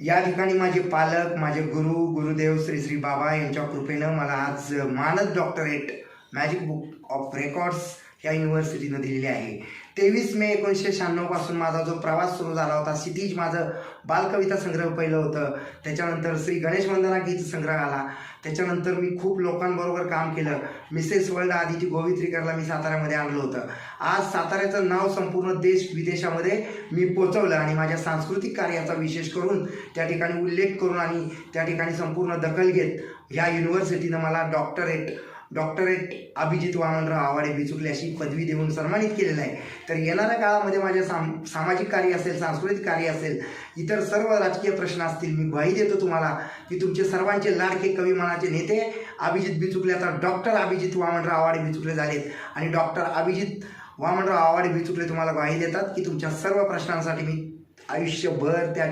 या ठिकाणी माझे पालक माझे गुरु गुरुदेव श्री श्री बाबा यांच्या कृपेनं मला आज मानद doctorate magic book of records या युनिव्हर्सिटीनं दिलेली आहे. तेवीस मे एकोणीसशे शहाण्णवपासून माझा जो प्रवास सुरू झाला होता क्षितिज माझं बालकविता संग्रह पहिलं होतं. त्याच्यानंतर श्री गणेश वंदना गीत संग्रह आला. त्याच्यानंतर मी खूप लोकांबरोबर काम केलं. मिसेस वर्ल्ड आधीची गोवित्रीकरला मी साताऱ्यामध्ये आणलं होतं. आज साताऱ्याचं नाव संपूर्ण देश विदेशामध्ये मी पोचवलं आणि माझ्या सांस्कृतिक कार्याचा विशेष करून त्या ठिकाणी उल्लेख करून आणि त्या ठिकाणी संपूर्ण दखल घेत ह्या युनिव्हर्सिटीनं मला डॉक्टरेट डॉक्टरेट अभिजित वामनराव आवाडे बिचुकले अशी पदवी देऊन सन्मानित केलेलं आहे. तर येणाऱ्या काळामध्ये माझ्या साम सामाजिक कार्य असेल सांस्कृतिक कार्य असेल इतर सर्व राजकीय प्रश्न असतील मी ग्वाही देतो तुम्हाला की तुमचे सर्वांचे लाडके कवी मनाचे नेते अभिजित बिचुकले आता डॉक्टर अभिजित वामनराव आवाडे बिचुकले झालेत. आणि डॉक्टर अभिजित वामनराव आवाडे बिचुकले तुम्हाला ग्वाही देतात की तुमच्या सर्व प्रश्नांसाठी मी आयुष्यभर त्या